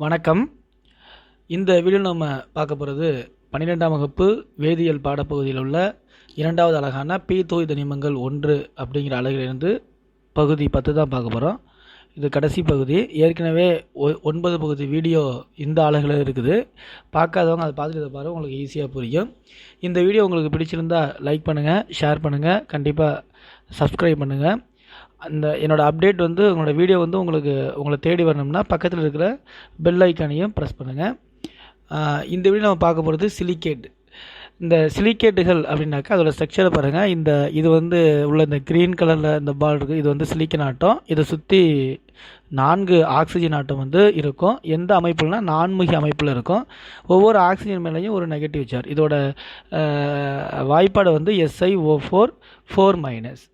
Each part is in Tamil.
வணக்கம். இந்த வீடியோ நம்ம பார்க்க போகிறது பன்னிரெண்டாம் வகுப்பு வேதியியல் பாடப்பகுதியில் உள்ள இரண்டாவது அழகான பி தோய் தனிமங்கள் ஒன்று அப்படிங்கிற அழகிலிருந்து பகுதி பத்து தான் பார்க்க போகிறோம் இது கடைசி பகுதி. ஏற்கனவே ஒ- ஒன்பது பகுதி வீடியோ இந்த அழகில் இருக்குது. பார்க்காதவங்க அதை பார்த்துட்டு இதை உங்களுக்கு ஈஸியாக புரியும். இந்த வீடியோ உங்களுக்கு பிடிச்சிருந்தா லைக் பண்ணுங்கள் ஷேர் பண்ணுங்கள் கண்டிப்பாக சப்ஸ்கிரைப் பண்ணுங்கள் அந்த என்னோடய அப்டேட் வந்து உங்களோட வீடியோ வந்து உங்களுக்கு உங்களை தேடி வரணும்னா பக்கத்தில் இருக்கிற பெல் ஐக்கானையும் ப்ரெஸ் பண்ணுங்கள் இந்த வீடியோ நம்ம பார்க்க போகிறது சிலிக்கேட் இந்த சிலிக்கேட்டுகள் அப்படின்னாக்கா அதோட ஸ்ட்ரக்சரை பாருங்கள் இந்த இது வந்து உள்ள இந்த க்ரீன் கலரில் இந்த பால் இருக்குது இது வந்து சிலிக்கன் ஆட்டம். இதை சுற்றி நான்கு ஆக்சிஜன் ஆட்டம் வந்து இருக்கும். எந்த அமைப்புலனா நான்முகி அமைப்பில் இருக்கும். ஒவ்வொரு ஆக்சிஜன் மேலேயும் ஒரு நெகட்டிவ் சார்ஜ் இதோட வாய்ப்பாடு வந்து SI O four four minus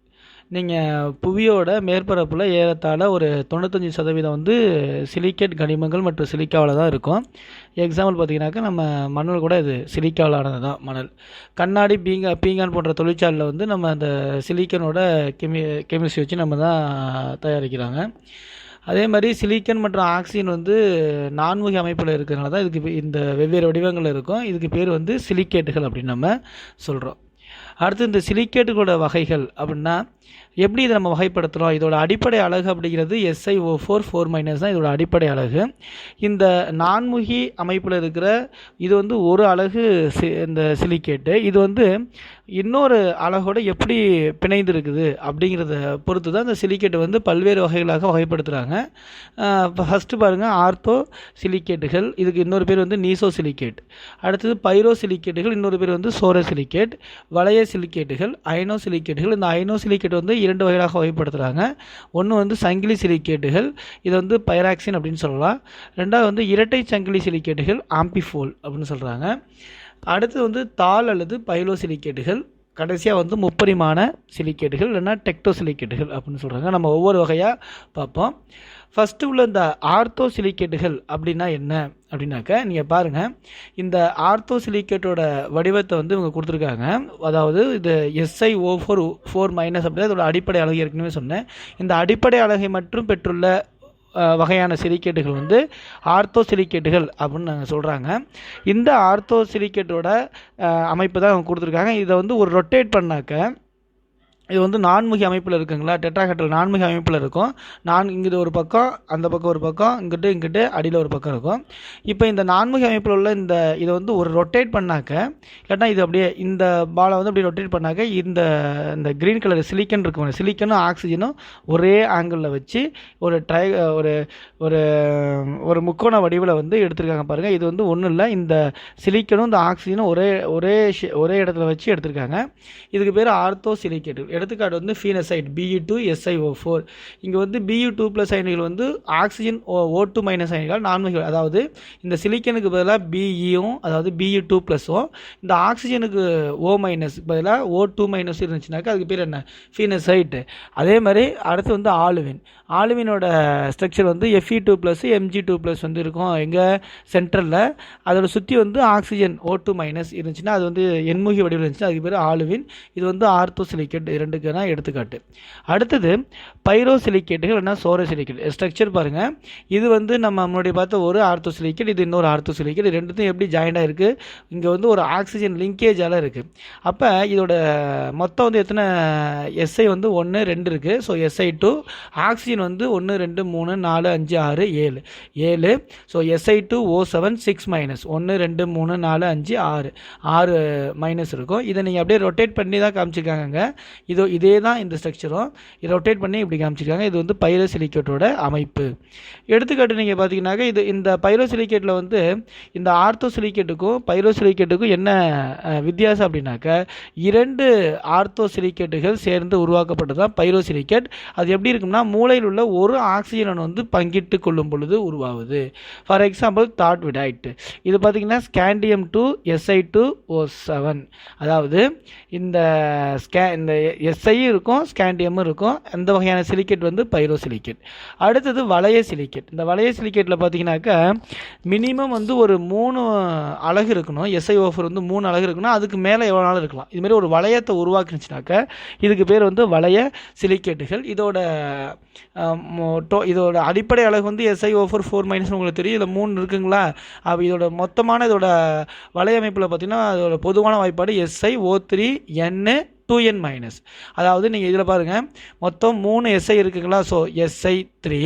நீங்கள் புவியோட மேற்பரப்பில் ஏறத்தாழ ஒரு தொண்ணூத்தஞ்சு சதவீதம் வந்து சிலிக்கேட் கனிமங்கள் மற்றும் சிலிக்காவில் தான் இருக்கும். எக்ஸாம்பிள் பார்த்தீங்கன்னாக்கா நம்ம மணல் கூட இது சிலிக்காவில் ஆனது தான் மணல். கண்ணாடி பீங்கா பீங்கான் போன்ற தொழிற்சாலையில் வந்து நம்ம அந்த சிலிக்கனோட கெமி கெமிஸ்ட்ரி வச்சு நம்ம தான் தயாரிக்கிறாங்க. அதே மாதிரி சிலிக்கன் மற்றும் ஆக்சிஜன் வந்து நான்முகி அமைப்பில் இருக்கிறதுனால தான் இதுக்கு இந்த வெவ்வேறு வடிவங்கள் இருக்கும். இதுக்கு பேர் வந்து சிலிக்கேட்டுகள் அப்படின்னு நம்ம சொல்கிறோம் அடுத்து இந்த சிலிக்கேட்டுகளோட வகைகள் அப்படின்னா எப்படி இதை நம்ம வகைப்படுத்துகிறோம் இதோட அடிப்படை அழகு அப்படிங்கிறது SI O four four minus தான் இதோட அடிப்படை அழகு. இந்த நான்முகி அமைப்பில் இருக்கிற இது வந்து ஒரு அழகு சி இந்த சிலிக்கேட்டு. இது வந்து இன்னொரு அழகோடு எப்படி பிணைந்து இருக்குது அப்படிங்கிறத பொறுத்து தான் இந்த சிலிக்கேட்டு வந்து பல்வேறு வகைகளாக வகைப்படுத்துகிறாங்க ஃபஸ்ட்டு பாருங்கள் ஆர்த்தோ சிலிக்கேட்டுகள். இதுக்கு இன்னொரு பேர் வந்து நீசோ சிலிக்கேட். அடுத்தது பைரோ சிலிக்கேட்டுகள் இன்னொரு பேர் வந்து சோரோ சிலிக்கேட். வளைய சிலிக்கேட்டுகள் ஐனோ சிலிக்கேட்டுகள். இந்த ஐனோ சிலிக்கேட் வந்து இரண்டு வகைகளாக வகைப்படுத்துகிறாங்க ஒன்று வந்து சங்கிலி சிலிக்கேட்டுகள் இது வந்து பைராக்சின் அப்படின்னு சொல்லலாம். ரெண்டாவது வந்து இரட்டை சங்கிலி சிலிக்கேட்டுகள் ஆம்பிஃபோல் அப்படின்னு சொல்கிறாங்க அடுத்து வந்து தாள் அல்லது பைலோ சிலிக்கேட்டுகள் கடைசியாக வந்து முப்பரிமாண சிலிக்கேட்டுகள் இல்லைன்னா டெக்டோ சிலிக்கேட்டுகள் அப்படின்னு சொல்கிறாங்க நம்ம ஒவ்வொரு வகையாக பார்ப்போம். ஃபஸ்ட்டு உள்ள இந்த ஆர்த்தோ சிலிக்கேட்டுகள் அப்படின்னா என்ன? அப்படின்னாக்க நீங்கள் பாருங்கள் இந்த ஆர்த்தோ சிலிக்கேட்டோட வடிவத்தை வந்து இவங்க கொடுத்துருக்காங்க. அதாவது இது SI O four four minus அப்படின்னா அதோட அடிப்படை அழகு ஏற்கனவே சொன்னேன். இந்த அடிப்படை அழகை மட்டும் பெற்றுள்ள வகையான சிலிக்கேட்டுகள் வந்து ஆர்த்தோ சிலிக்கேட்டுகள் அப்படின்னு நாங்கள் சொல்கிறாங்க இந்த ஆர்த்தோ சிலிக்கேட்டோட அமைப்பு தான் அவங்க கொடுத்துருக்காங்க. இதை வந்து ஒரு ரொட்டேட் பண்ணாக்க இது வந்து நான்முகி அமைப்பில் இருக்குங்களா? டெட்ராஹெட்ரல் நான்முகி அமைப்பில் இருக்கும். நான் இங்கிட்டு ஒரு பக்கம் அந்த பக்கம் ஒரு பக்கம் இங்கிட்டு இங்கிட்டு அடியில் ஒரு பக்கம் இருக்கும். இப்போ இந்த நான்முகி அமைப்பில் உள்ள இந்த இதை வந்து ஒரு ரொட்டேட் பண்ணாக்க இல்லாட்டா இது அப்படியே இந்த பாலை வந்து அப்படியே ரொட்டேட் பண்ணாக்க இந்த இந்த க்ரீன் கலர் சிலிக்கன் இருக்கும். சிலிக்கனும் ஆக்சிஜனும் ஒரே ஆங்கிளில் வச்சு ஒரு ட்ரை ஒரு ஒரு ஒரு முக்கோண வடிவில் வந்து எடுத்திருக்காங்க பாருங்கள் இது வந்து ஒன்றும் இல்லை. இந்த சிலிக்கனும் இந்த ஆக்சிஜனும் ஒரே ஒரே ஷே- ஒரே இடத்துல வச்சு எடுத்திருக்காங்க. இதுக்கு பேர் ஆர்த்தோ சிலிக்கேட் எடுத்துக்காட்டு வந்து phenacite BE two SIO four இங்கே வந்து பிஇ டூ ப்ளஸ் அயனிகள் வந்து oxygen O O two minus அயனிகள் நான்முகி அதாவது இந்த சிலிக்கனுக்கு பதிலாக பிஇயும் அதாவது பிஇ டூ ப்ளஸும் இந்த ஆக்சிஜனுக்கு ஓ மைனஸ் பதிலாக ஓ டூ மைனஸ் இருந்துச்சுனாக்கா அதுக்கு பேர் என்ன? ஃபீனசைட்டு அதே மாதிரி அடுத்து வந்து ஆளுவின் ஆலுவினோட ஸ்ட்ரக்சர் வந்து FE two plus MG two plus வந்து இருக்கும் எங்கள் சென்டரில் அதோட சுற்றி வந்து ஆக்சிஜன் ஓ டூ மைனஸ் இருந்துச்சுன்னா அது வந்து எண்முகி வடிவில் இருந்துச்சுன்னா அதுக்கு பேர் ஆலுவின் இது வந்து ஆர்த்தோ சிலிக்கேட் எடுத்துக்காட்டு. அடுத்தது பைரோ சிலிக்கேட்டுகள் என்ன சோரோ சிலிக்கேட் ஸ்ட்ரக்சர் பாருங்கள் இது வந்து நம்ம முன்னாடி பார்த்த ஒரு ஆர்த்தோ சிலிக்கேட் இது இன்னொரு ஆர்த்தோ சிலிக்கேட் ரெண்டுத்தையும் எப்படி ஜாயிண்டாக இருக்குது இங்கே வந்து ஒரு ஆக்சிஜன் லிங்கேஜால் இருக்குது அப்போ இதோட மொத்தம் வந்து எத்தனை? எஸ்ஐ வந்து ஒன்று ரெண்டு இருக்குது ஸோ எஸ்ஐ டூ ஆக்சிஜன் வந்து ஒன்று ரெண்டு மூணு நாலு அஞ்சு ஆறு ஏழு. ஏழு. So SI two O seven six minus ஒன்று ரெண்டு மூணு நாலு அஞ்சு ஆறு. ஆறு மைனஸ் இருக்கும். இதை நீங்கள் அப்படியே ரொட்டேட் பண்ணி தான் காமிச்சிருக்காங்க இதோ இதே தான் இந்த ஸ்ட்ரக்சரும் இதை ரொட்டேட் பண்ணி இப்படி காமிச்சிருக்காங்க. இது வந்து பைரோசிலிக்கேட்டோட அமைப்பு. எடுத்துக்காட்டு நீங்கள் பார்த்தீங்கன்னாக்க இது இந்த பைரோசிலிக்கேட்டில் வந்து இந்த ஆர்த்தோசிலிக்கேட்டுக்கும் பைரோசிலிக்கேட்டுக்கும் என்ன வித்தியாசம் அப்படின்னாக்க இரண்டு ஆர்த்தோசிலிக்கேட்டுகள் சேர்ந்து உருவாக்கப்பட்டது தான் பைரோசிலிக்கேட் அது எப்படி இருக்கும்னா மூளையில் உள்ள ஒரு ஆக்சிஜன் வந்து பங்கிட்டு கொள்ளும் பொழுது உருவாகுது. ஃபார் எக்ஸாம்பிள் தாட் விடைட் இது பார்த்தீங்கன்னா scandium two SI two O seven அதாவது இந்த ஸ்கே இந்த எஸ்ஐயும் இருக்கும் ஸ்கேண்டியமும் இருக்கும் அந்த வகையான சிலிக்கேட் வந்து பைரோ சிலிக்கேட் அடுத்தது வளைய சிலிக்கேட் இந்த வளைய சிலிக்கேட்டில் பார்த்தீங்கன்னாக்கா மினிமம் வந்து ஒரு மூணு அழகு இருக்கணும். எஸ்ஐ ஓஃபர் வந்து மூணு அழகு இருக்கணும். அதுக்கு மேலே எவ்வளோ நாள் இருக்கலாம். இதுமாரி ஒரு வளையத்தை உருவாக்குனுச்சுனாக்கா இதுக்கு பேர் வந்து வளைய சிலிக்கேட்டுகள் இதோட டோ இதோட அடிப்படை அழகு வந்து எஸ்ஐ ஓஃபர் ஃபோர் மைனஸ் உங்களுக்கு தெரியும். இதில் மூணு இருக்குங்களா? அப்போ இதோட மொத்தமான இதோட வலையமைப்பில் பார்த்திங்கன்னா அதோட பொதுவான வாய்ப்பாடு SI O three N two N minus அதாவது நீங்கள் இதில் பாருங்கள் மொத்தம் மூணு எஸ்ஐ இருக்குங்களா? ஸோ எஸ்ஐ த்ரீ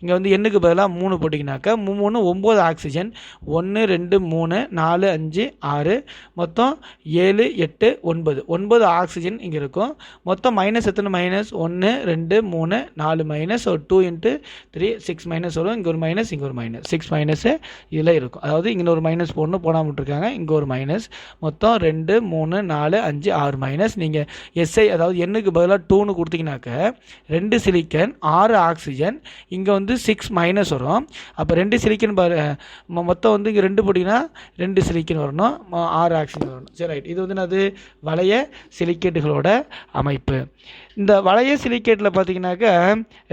இங்கே வந்து எண்ணுக்கு பதிலாக மூணு போட்டிங்கனாக்கா மூ- மூணு ஒம்பது ஆக்சிஜன் ஒன்று ரெண்டு மூணு நாலு அஞ்சு ஆறு மொத்தம் ஏழு எட்டு ஒன்பது. ஒன்பது ஆக்சிஜன் இங்கே இருக்கும். மொத்தம் மைனஸ் எத்தனை மைனஸ் ஒன்று ரெண்டு மூணு நாலு மைனஸ் ஒரு two into three six minus வரும். இங்கே ஒரு மைனஸ் இங்கே ஒரு மைனஸ் சிக்ஸ் மைனஸு இதில் இருக்கும். அதாவது இங்கே ஒரு மைனஸ் போடணும். போடாமல் விட்டுருக்காங்க. இங்கே ஒரு மைனஸ் மொத்தம் ரெண்டு மூணு நாலு அஞ்சு ஆறு மைனஸ் நீங்கள் எஸ்ஐ அதாவது எண்ணுக்கு பதிலாக டூன்னு கொடுத்தீங்கன்னாக்க ரெண்டு சிலிக்கன் ஆறு ஆக்சிஜன் இங்கே வந்து சிக்ஸ் மைனஸ் வரும். அப்போ ரெண்டு சிலிக்கன் பாரு மொ- மொத்தம் வந்து இங்கே ரெண்டு போட்டிங்கன்னா ரெண்டு சிலிக்கன் வரணும். ஆறு ஆக்சிஜன் வரணும். சரி ரைட் இது வந்து என்னது? வளைய சிலிக்கேட்டுகளோட அமைப்பு. இந்த வளைய சிலிக்கேட்டில் பார்த்தீங்கன்னாக்கா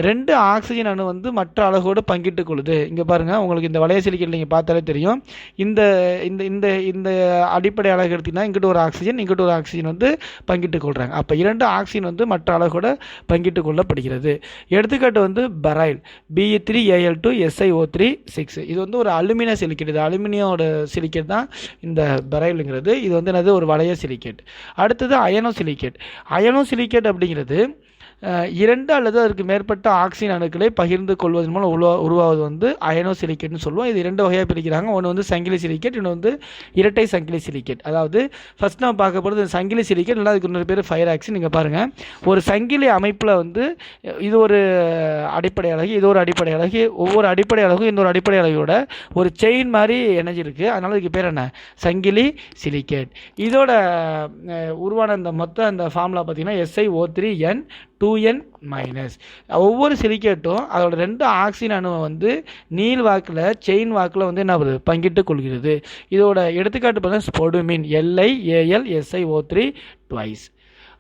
ரெண்டு ஆக்சிஜன் அணு வந்து மற்ற அலகோடு பங்கிட்டு கொள்ளுது இங்கே பாருங்கள் உங்களுக்கு இந்த வளைய சிலிக்கேட் நீங்கள் பார்த்தாலே தெரியும். இந்த இந்த இந்த இந்த அடிப்படை அலகு எடுத்தீங்கன்னா இங்கிட்ட ஒரு ஆக்சிஜன் இங்கிட்ட ஒரு ஆக்சிஜன் வந்து பங்கிட்டு கொள்கிறாங்க அப்போ இரண்டு ஆக்சிஜன் வந்து மற்ற அலகோட பங்கிட்டு கொள்ளப்படுகிறது எடுத்துக்காட்டு வந்து beryl BE three AL two SIO three six இது வந்து ஒரு அலுமினிய சிலிக்கேட். இது அலுமினியோட சிலிக்கேட் தான் இந்த பரைலுங்கிறது. இது வந்து என்னது? ஒரு வளைய சிலிக்கேட். அடுத்தது அயனோ சிலிக்கேட். அயனோ சிலிக்கேட் அப்படிங்கிறது dedi. இரண்டு அல்லது அதற்கு மேற்பட்ட ஆக்சிஜன் அணுக்களை பகிர்ந்து கொள்வதன் மூலம் உருவா உருவாவது வந்து அயனோ சிலிக்கேட்னு சொல்லுவோம். இது இரண்டு வகையாக பிரிக்கிறாங்க. ஒன்று வந்து சங்கிலி சிலிக்கேட் இன்னொன்று வந்து இரட்டை சங்கிலி சிலிக்கேட் அதாவது ஃபர்ஸ்ட் நம்ம பார்க்க போகிறது சங்கிலி சிலிக்கேட் இல்லை அதுக்கு இன்னொரு பேர் ஃபயர் ஆக்சின் நீங்கள் பாருங்கள் ஒரு சங்கிலி அமைப்பில் வந்து இது ஒரு அடிப்படை அழகு இது ஒரு அடிப்படை அழகு ஒவ்வொரு அடிப்படை அழகும் இன்னொரு அடிப்படை அலகையோட ஒரு செயின் மாதிரி எனர்ஜி இருக்குது அதனால் இதுக்கு பேர் என்ன? சங்கிலி சிலிக்கேட் இதோட உருவான இந்த மொத்த அந்த ஃபார்முலா பார்த்தீங்கன்னா SI O three N two N minus ஒவ்வொரு சிலிக்கேட்டும் அதோட ரெண்டு ஆக்சிஜன் அணுவை வந்து நீல் வாக்கில் செயின் வாக்கில் வந்து என்ன ஆகுது பங்கிட்டு கொள்கிறது. இதோட எடுத்துக்காட்டு பார்த்தீங்கன்னா spodumene LI AL SI O three twice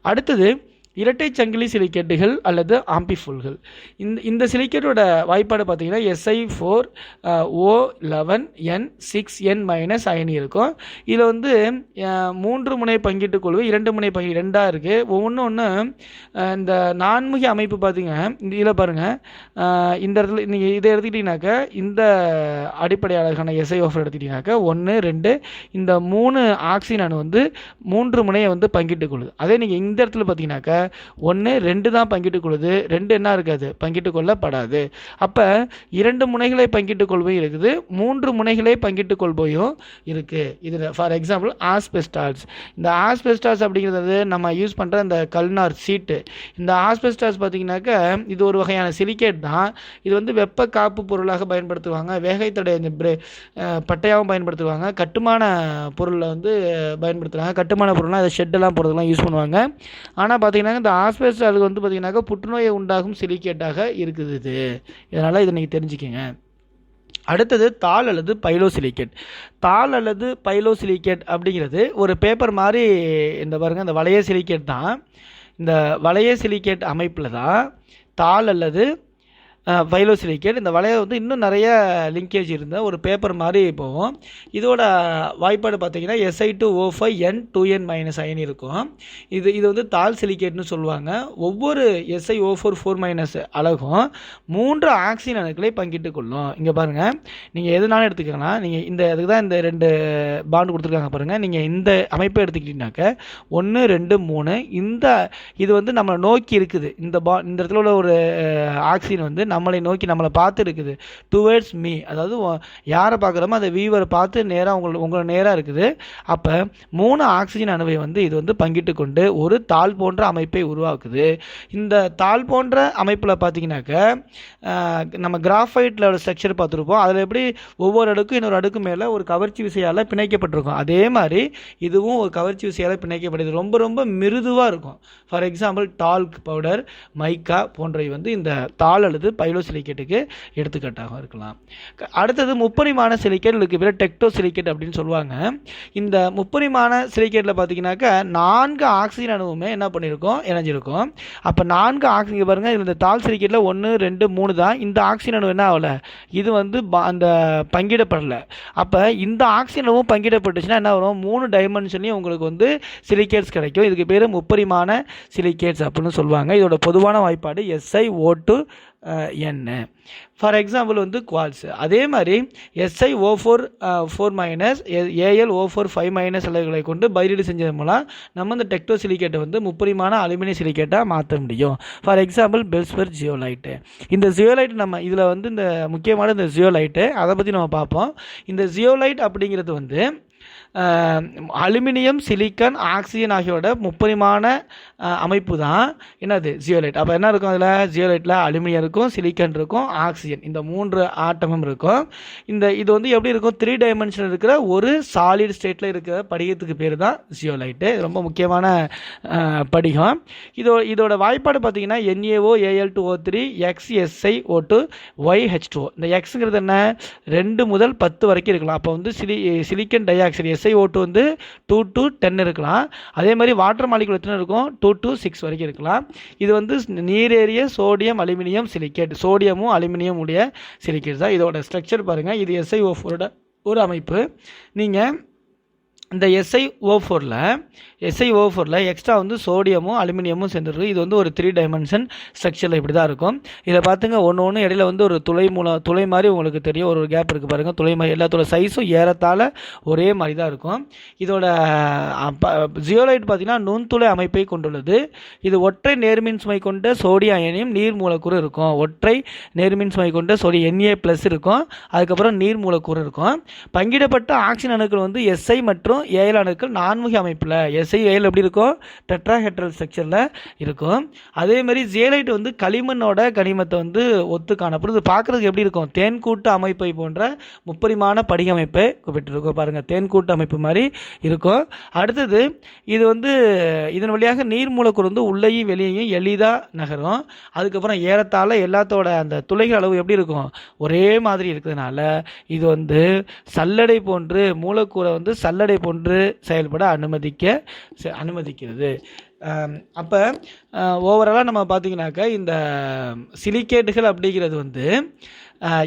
அடுத்தது இரட்டை சங்கிலி சிலிக்கேட்டுகள் அல்லது ஆம்பிஃபுல்கள். இந்த இந்த சிலிக்கேட்டோட வாய்ப்பாடு பார்த்தீங்கன்னா SI four O eleven N six N minus அயனி இருக்கும். இதில் வந்து மூன்று முனை பங்கீட்டு குழு இரண்டு முனை பங்கி ரெண்டாக இருக்குது ஒவ்வொன்று ஒன்று இந்த நான்முகி அமைப்பு பார்த்தீங்க இந்த இதில் பாருங்கள் இந்த இடத்துல நீங்கள் இதை எடுத்துக்கிட்டிங்கனாக்கா இந்த அடிப்படையாளருக்கான எஸ்ஐ ஓஃபர் எடுத்துக்கிட்டிங்கனாக்கா ஒன்று ரெண்டு இந்த மூணு ஆக்சிஜன் அணு வந்து மூன்று முனையை வந்து பங்கிட்டு கொள்ளுது. அதே நீங்கள் இந்த இடத்துல பார்த்தீங்கன்னாக்கா ஒன்று ரெண்டு தான் பங்கிட்டு கொள்ளுது ரெண்டு என்ன இருக்காது? பங்கிட்டு கொள்ளப்படாது. அப்போ இரண்டு முனைகளை பங்கிட்டு கொள்வையும் இருக்குது மூன்று முனைகளை பங்கிட்டு கொள்பவையும் இருக்குது இதில் ஃபார் எக்ஸாம்பிள் ஆஸ்பெஸ்டால்ஸ் இந்த ஆஸ்பெஸ்டாஸ் அப்படிங்கிறது நம்ம யூஸ் பண்ணுற இந்த கல்னார் சீட்டு. இந்த ஆஸ்பெஸ்டாஸ் பார்த்தீங்கன்னாக்கா இது ஒரு வகையான சிலிக்கேட் தான். இது வந்து வெப்ப காப்பு பொருளாக பயன்படுத்துவாங்க. வேகைத்தடை இந்த பிரே பட்டையாகவும் பயன்படுத்துவாங்க. கட்டுமான பொருளில் வந்து பயன்படுத்துகிறாங்க கட்டுமான பொருள்லாம் அதை ஷெட்டெல்லாம் போடுறதுலாம் யூஸ் பண்ணுவாங்க. ஆனால் பார்த்தீங்கன்னா இந்த ஆஸ்பெஸ்டாலுக்கு வந்து பார்த்தீங்கன்னாக்கா புற்றுநோயை உண்டாகும் சிலிக்கேட்டாக இருக்குது இது இதனால் இதை நீங்கள் தெரிஞ்சுக்கோங்க. அடுத்தது தாள் அல்லது பைலோசிலிக்கேட் தாள் அல்லது பைலோசிலிக்கேட் அப்படிங்கிறது ஒரு பேப்பர் மாதிரி இந்த பாருங்கள் இந்த வளைய சிலிக்கேட் தான். இந்த வளைய சிலிக்கேட் அமைப்பில் தான் தாள் அல்லது பைலோசிலிக்கேட் இந்த வளையம் வந்து இன்னும் நிறைய லிங்கேஜ் இருந்தால் ஒரு பேப்பர் மாதிரி போகும். இதோட வாய்ப்பாடு பார்த்தீங்கன்னா SI two O five N two N minus ion இருக்கும். இது இது வந்து தாள் சிலிக்கேட்னு சொல்லுவாங்க. ஒவ்வொரு SI O four four minus அலகும் மூன்று ஆக்சிஜன் அணுக்களை பங்கிட்டு கொள்ளும். இங்கே பாருங்கள் நீங்கள் எதுனாலும் எடுத்துக்கலாம். நீங்கள் இந்த இதுக்கு தான் இந்த ரெண்டு பாண்டு கொடுத்துருக்காங்க பாருங்கள் நீங்கள் இந்த அமைப்பை எடுத்துக்கிட்டீங்கன்னாக்க ஒன்று ரெண்டு மூணு. இந்த இது வந்து நம்மளை நோக்கி இருக்குது. இந்த பா இந்த இடத்துல உள்ள ஒரு ஆக்சிஜன் வந்து நம்மளை நோக்கி நம்மளை பார்த்து இருக்குது டுவேர்ட்ஸ் மீ அதாவது யாரை பார்க்குறோமோ அந்த வியூவரை பார்த்து நேராக உங்களை உங்களை நேராக இருக்குது. அப்போ மூணு ஆக்சிஜன் அணுவை வந்து இது வந்து பங்கிட்டு கொண்டு ஒரு தாள் போன்ற அமைப்பை உருவாக்குது. இந்த தாள் போன்ற அமைப்பில் பார்த்தீங்கன்னாக்க நம்ம கிராஃபைட்டில் ஸ்ட்ரக்சர் பார்த்துருப்போம். அதில் எப்படி ஒவ்வொரு அடுக்கும் இன்னொரு அடுக்கு மேலே ஒரு கவர்ச்சி விசையால் பிணைக்கப்பட்டிருக்கும். அதே மாதிரி இதுவும் ஒரு கவர்ச்சி விசையால் பிணைக்கப்படுது. ரொம்ப ரொம்ப மிருதுவாக இருக்கும். For example talc powder mica போன்றவை வந்து இந்த தாள் அல்லது பைலோ சிலிக்கேட்டுக்கு எடுத்துக்காட்டாக இருக்கலாம். அடுத்தது முப்பரிமாண சிலிக்கேட் இதுக்கு பேர் டெக்டோ சிலிக்கேட் அப்படின்னு சொல்லுவாங்க. இந்த முப்பரிமாண சிலிக்கேட்டில் பார்த்தீங்கன்னாக்கா நான்கு ஆக்சிஜன் அணுவுமே என்ன பண்ணியிருக்கோம் இணைஞ்சிருக்கும். அப்போ நான்கு ஆக்சிஜன் பாருங்கள் இதில் இந்த தாள் சிலிக்கேட்டில் ஒன்று ரெண்டு மூணு தான். இந்த ஆக்சிஜன் அணு என்ன ஆகலை? இது வந்து ப- அந்த பங்கிடப்படலை. அப்போ இந்த ஆக்சிஜன் அணுவும் பங்கிடப்பட்டுச்சுன்னா என்ன வரும்? மூணு டைமென்ஷன்லையும் உங்களுக்கு வந்து சிலிக்கேட்ஸ் கிடைக்கும். இதுக்கு பேர் முப்பரிமாண சிலிக்கேட்ஸ் அப்படின்னு சொல்லுவாங்க. இதோட பொதுவான வாய்ப்பாடு எஸ்ஐ ஓட்டு என்ன? ஃபார் எக்ஸாம்பிள் வந்து குவால்ஸ் அதே மாதிரி SI O four four minus AL O four five minus அளவுகளை கொண்டு பைரீடு செஞ்சது மூலம் நம்ம இந்த டெக்டோ சிலிக்கேட்டை வந்து முப்பரிமான அலுமினிய சிலிக்கேட்டாக மாற்ற முடியும். ஃபார் எக்ஸாம்பிள் பெல்ஸ்பர் ஜியோலைட்டு இந்த ஜியோலைட் நம்ம இதில் வந்து இந்த முக்கியமான இந்த ஜியோலைட்டு அதை பற்றி நம்ம பார்ப்போம். இந்த ஜியோலைட் அப்படிங்கிறது வந்து அலுமினியம் சிலிக்கன் ஆக்சிஜன் ஆகியோட முப்பரிமாண அமைப்பு தான் என்னது? ஜியோலைட். அப்போ என்ன இருக்கும் அதில்? ஜியோலைட்டில் அலுமினியம் இருக்கும் சிலிக்கன் இருக்கும் ஆக்சிஜன். இந்த மூன்று ஆட்டமும் இருக்கும். இந்த இது வந்து எப்படி இருக்கும்? த்ரீ டைமென்ஷன் இருக்கிற ஒரு சாலிட் ஸ்டேட்டில் இருக்கிற படிகத்துக்கு பேர் தான் ஜியோலைட்டு ரொம்ப முக்கியமான படிகம். இதோ இதோட வாய்ப்பாடு பார்த்தீங்கன்னா NAO AL two O three X SI O two Y H two இந்த எக்ஸுங்கிறது என்ன? ரெண்டு முதல் பத்து வரைக்கும் இருக்கலாம். அப்போ வந்து சிலி silicon dioxide SIO two வந்து டூ டு டென் இருக்கலாம். அதே மாதிரி வாட்டர் மாலிகுல் எத்தனை இருக்கும்? டூ டு சிக்ஸ் வரைக்கும் இருக்கலாம். இது வந்து நீரேறிய சோடியம் அலுமினியம் சிலிக்கேட் சோடியமும் அலுமினியம் உடைய சிலிக்கேட் தான் இதோட ஸ்ட்ரக்சர் பாருங்கள் இது எஸ்ஐஓ ஃபோரோட ஒரு அமைப்பு. நீங்கள் இந்த எஸ்ஐ ஓ ஃபோரில் எஸ்ஐ ஓ ஃபோரில் எக்ஸ்ட்ரா வந்து சோடியமும் அலுமினியமும் சேர்ந்துருக்கு. இது வந்து ஒரு த்ரீ டைமென்ஷன் ஸ்ட்ரக்சரில் இப்படி தான் இருக்கும். இதை பார்த்துங்க ஒன்று ஒன்று இடையில வந்து ஒரு துளை மூலம் துளை மாதிரி உங்களுக்கு தெரியும். ஒரு ஒரு கேப் இருக்குது பாருங்கள் துளை மாதிரி எல்லாத்தோட சைஸும் ஏறத்தால் ஒரே மாதிரி தான் இருக்கும். இதோட ஜியோலைட் பார்த்திங்கன்னா நுண்துளை அமைப்பை கொண்டுள்ளது. இது ஒற்றை நேர்மின் சுமை கொண்ட சோடியம் அயனியும் நீர் மூலக்கூறு இருக்கும். ஒற்றை நேர்மின் சுமை கொண்ட சோடியம் என்ஏ ப்ளஸ் இருக்கும். அதுக்கப்புறம் நீர் மூலக்கூறு இருக்கும். பங்கிடப்பட்ட ஆக்சிஜன் அணுக்கள் வந்து எஸ்ஐ மற்றும் ஏழு அணுக்கள் நான்முகி அமைப்பில். எஸ்ஐ ஏழு எப்படி இருக்கும்? டெட்ராஹெட்ரல் ஸ்ட்ரக்சரில் இருக்கும். அதேமாதிரி ஜேலைட் வந்து களிமண்ணோட கனிமத்தை வந்து ஒத்து காணப்படும் இது பார்க்குறதுக்கு எப்படி இருக்கும்? தேன்கூட்டு அமைப்பை போன்ற முப்பரிமாண படிக அமைப்பை பாருங்கள் தேன்கூட்டு அமைப்பு மாதிரி இருக்கும். அடுத்தது இது வந்து இதன் வழியாக நீர் மூலக்கூறு வந்து உள்ளேயும் வெளியேயும் எளிதாக நகரும். அதுக்கப்புறம் ஏறத்தாழ எல்லாத்தோட அந்த துளைகள் அளவு எப்படி இருக்கும்? ஒரே மாதிரி இருக்கிறதுனால இது வந்து சல்லடை போன்று மூலக்கூறை வந்து சல்லடை போன்று செயல்பட அனுமதிக்க அனுமதிக்கிறது. அப்போ ஓவராலாக நம்ம பார்த்தீங்கன்னாக்கா இந்த சிலிக்கேட்டுகள் அப்படிங்கிறது வந்து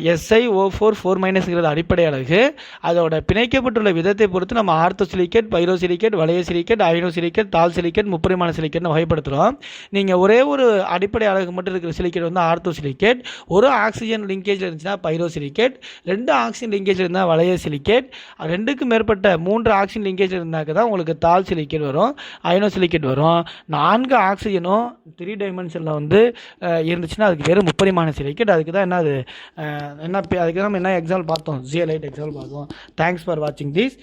S I O four four மைனஸ்ங்கிறது அடிப்படை அழகு அதோட பிணைக்கப்பட்டுள்ள விதத்தை பொறுத்து நம்ம ஆர்த்தோ சிலிக்கேட் பைரோ சிலிக்கேட் வளைய சிலிக்கேட் ஐனோ சிலிக்கேட் தால் சிலிக்கேட் முப்பரிமாண சிலிக்கேட்னு வகைப்படுத்துகிறோம் நீங்கள் ஒரே ஒரு அடிப்படை அழகு மட்டும் இருக்கிற சிலிக்கேட் வந்து ஆர்த்தோ சிலிக்கேட் ஒரு ஆக்சிஜன் லிங்கேஜில் இருந்துச்சுன்னா பைரோ சிலிக்கேட் ரெண்டு ஆக்சிஜன் லிங்கேஜில் இருந்தால் வளைய சிலிக்கேட் ரெண்டுக்கு மேற்பட்ட மூன்று ஆக்சிஜன் லிங்கேஜ் இருந்தாக்க தான் உங்களுக்கு தால் சிலிக்கேட் வரும் ஐனோ சிலிக்கேட் வரும். நான்கு ஆக்சிஜனும் த்ரீ டைமென்ஷனில் வந்து இருந்துச்சுன்னா அதுக்கு வெறும் முப்பரிமாண சிலிக்கேட் அதுக்கு தான் என்ன அது என்ன அதுக்கு நம்ம என்ன எக்ஸாம்பிள் பார்த்தோம்? ஜியோ லைட் எக்ஸாம்பிள் பார்த்தோம். தேங்க்ஸ் ஃபார் வாட்சிங் திஸ்